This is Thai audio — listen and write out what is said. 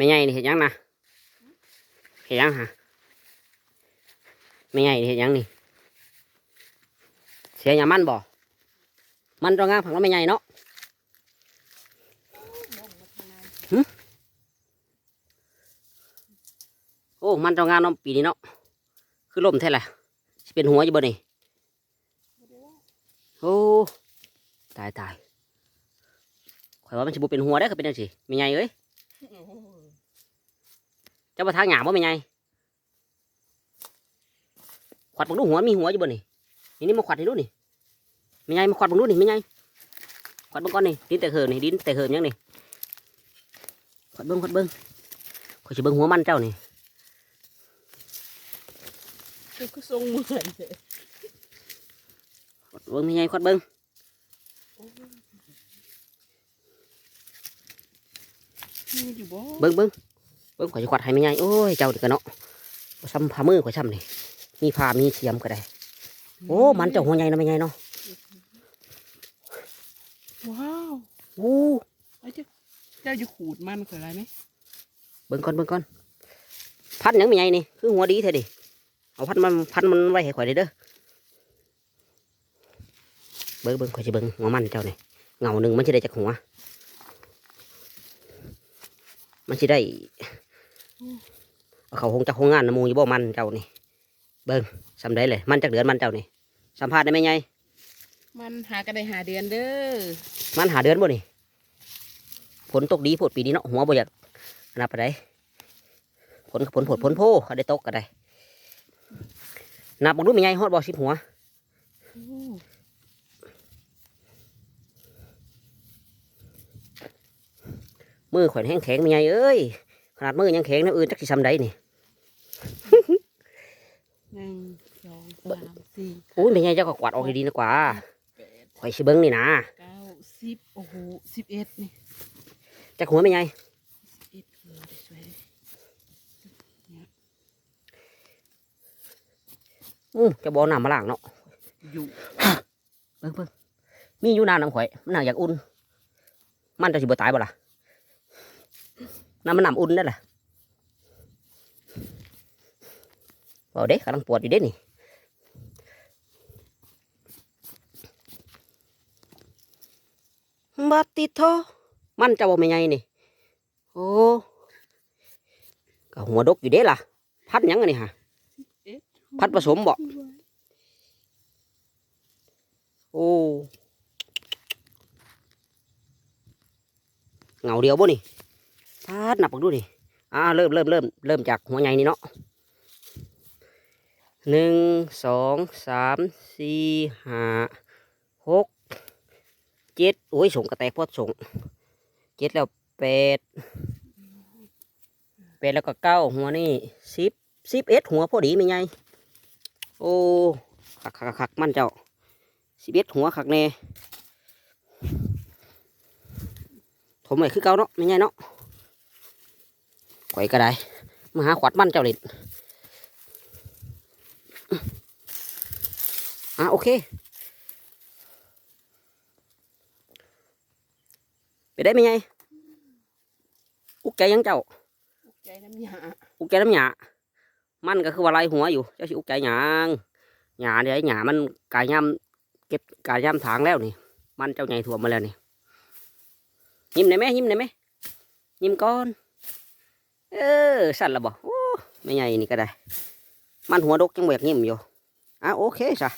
ไม่ใหญ่นี่เห็นยังนะเห็นยังฮะไม่ใหญ่นี่เห็นยังนี่ เสียหยามันบ่ มันตรงงามผังแล้วไม่ใหญ่เนาะหึโอ้ มันตรงงามเนาะปีนี้เนาะ คือลมแท้แหละเป็นหัวอยู่บ่นี่โอ้ ตายตายข่อยว่ามันสิบ่เป็นหัวได้ก็เป็นจังซี่ไม่ใหญ่เอ้ย จ้าประทางหยาบ่เป็นไงขวัดบังดูหัวมีหัวอยู่บ่นี่นี่นี่มาขวัดให้ดูนี่ไม่ไงมาขวัดบังดูนี่ไม่ไงขวัดเบังก่อนนี่ดินแต่เหินนี่ดินแต่เหินยังนี่ขวัดเบิ้งขวัดเบิ้งขอยสิเบิ้งหัวมันเจ้านี่ก็ทรงเหมือนเลยขวัดเบิ้งไม่ไงขวัดเบิ้งมีอยู่บ่เบิ้งเบิ้งเบิ้งข่อยสิขวัดให้ไม่ไงโอ้ยเจ้านี่กันเนาะบ่ซ้ำผ้ามือข่อยซ้ำนี่มีผ้ามีเสียมก็ได้ โอ้ มันเจ้าหัวใหญ่นะไม่ไงเนาะว้าวโอ้ไอ้เจ้าเจ้าจะขูดมันคืออะไรไหมเบิ้งก่อนเบิ้งก่อนพันหยังไม่ไงนี่คือหัวดีเท่ดิเอาพันมันพันมันไว้ให้ข่อยได้เด้อเบิ้งเบิ้งข่อยจะเบิ้งหัวมันเจ้านี่เงาหนึ่งมันจะได้จากหัวมันจะได้ เอาเขาคงจะคงงานน้ำมูอยู่บ่มันเจ้านี่ เบิ้งสำได้เลย มันจากเดือนมันเจ้านี่ สัมภาษณ์ได้ไหมไงมันหากันได้หาเดือนเด้อ มันหาเดือนบ่นี่ฝนตกดีฝนปีนี้เนาะหัวบ่อยากนับไปได้ผลผลผลผลโพเขาได้ตกก็ได้นับบังดูมีไงฮอดบ่สิบหัวโอ้มือข่อยแห้งแข็งมีไงเอ้ย ขนาดมือยังแข็งนะอื่นจักสิซ้ำได้นี่หนึ่งสองสามสี่โอ้ยไม่ไงเจ้าก็กวาดออกดีๆนะกว่าแปดข่อยสิเบิ้งนี่นะเก้าสิบโอ้โหสิบเอ็ดนี่จักหัวไม่ไงสิบเอ็ดเออสวยเลยอือจะบ่เอาน้ำมาล้างเนาะอยู่เบิ่งเบิ่งมีอยู่น้ำน้ำข่อยมันน่าอยากอุ่นมันจะสิบ่ตายบ่ล่ะ น้ำมันน้ำอุ่นนั่นแหละเอาเด็กกำลังปวดอยู่เด้นี่บัดติดโทมันจะบ่ไม่ไงนี่ โอ้ก็หัวดกอยู่เด้ล่ะ พัดยังอันนี่ฮะพัดผสมบ่โอ้เงาเดียวบ่นี่าดหนับดูนี่อ่าเริ่มเริ่มเริ่มเริ่มจากหัวใหญ่นี่เนาะหนึ่งสองสามสี่ห้าหกเจ็ดโอ้ยส่งกระแตกพอดส่งเจ็ดแล้วแปดแปดแล้วก็เก้าหัวนี่สิบสิบเอ็ดหัวพอดีไหมไงโอ้คักคักคักมันเจ้าสิบเอ็ดหัวขักแน่ถมไว้คือเก่าเนาะไม่ไงเนาะ ข่อยก็ได้มาหาขวัดมันเจ้าเล็ดอะโอเค ไปได้ไหมไงอุกใจยังเจ้าใจน้ำยาอุกใจน้ำหยามันก็คือว่าไรหัวอยู่ เจ้าสิอุกใจหยางหยาเดี๋ยวไอ้หยามันกายย่ำเก็บกายย่ำถางแล้วนี่ มันเจ้าใหญ่ถ่วมมาแล้วนี่ยิ้มได้ไหมยิ้มได้ไหมยิ้มก่อนเออ สั่นละบ่โอ้ไม่ใหญ่นี่ก็ได้ มันหัวดกจังเบียกยิ้มอยู่อะโอเคจ้ะ